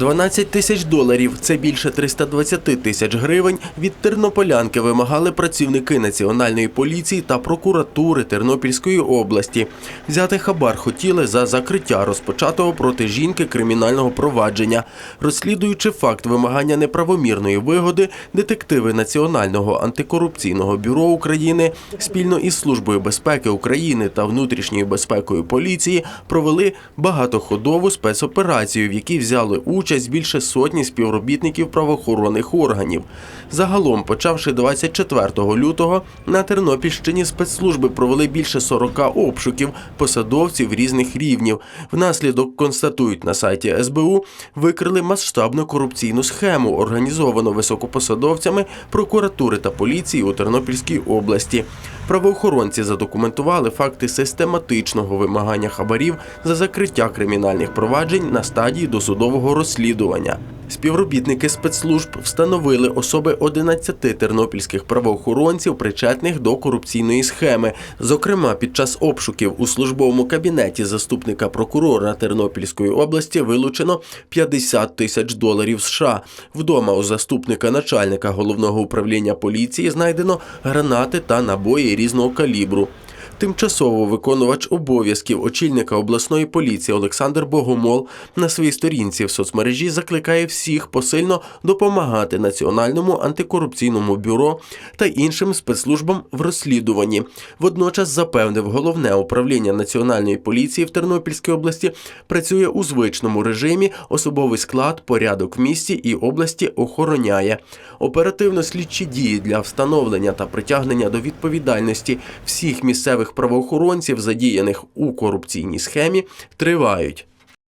12 тисяч доларів це більше 320 тисяч гривень. Від тернополянки вимагали працівники національної поліції та прокуратури Тернопільської області. Взяти хабар хотіли за закриття розпочатого проти жінки кримінального провадження. Розслідуючи факт вимагання неправомірної вигоди, детективи Національного антикорупційного бюро України спільно із Службою безпеки України та внутрішньою безпекою поліції провели багатоходову спецоперацію, в якій взяли участь більше сотні співробітників правоохоронних органів. Загалом, почавши 24 лютого, на Тернопільщині спецслужби провели більше 40 обшуків посадовців різних рівнів. Внаслідок констатують на сайті СБУ, викрили масштабну корупційну схему, організовану високопосадовцями прокуратури та поліції у Тернопільській області. Правоохоронці задокументували факти систематичного вимагання хабарів за закриття кримінальних проваджень на стадії досудового розслідування. Співробітники спецслужб встановили особи 11 тернопільських правоохоронців, причетних до корупційної схеми. Зокрема, під час обшуків у службовому кабінеті заступника прокурора Тернопільської області вилучено 50 тисяч доларів США. Вдома у заступника начальника головного управління поліції знайдено гранати та набої різного калібру. Тимчасово виконувач обов'язків очільника обласної поліції Олександр Богомол на своїй сторінці в соцмережі закликає всіх посильно допомагати Національному антикорупційному бюро та іншим спецслужбам в розслідуванні. Водночас запевнив, головне управління національної поліції в Тернопільській області працює у звичному режимі. Особовий склад, порядок в місті і області охороняє. Оперативно слідчі дії для встановлення та притягнення до відповідальності всіх місцевих правоохоронців, задіяних у корупційній схемі, тривають.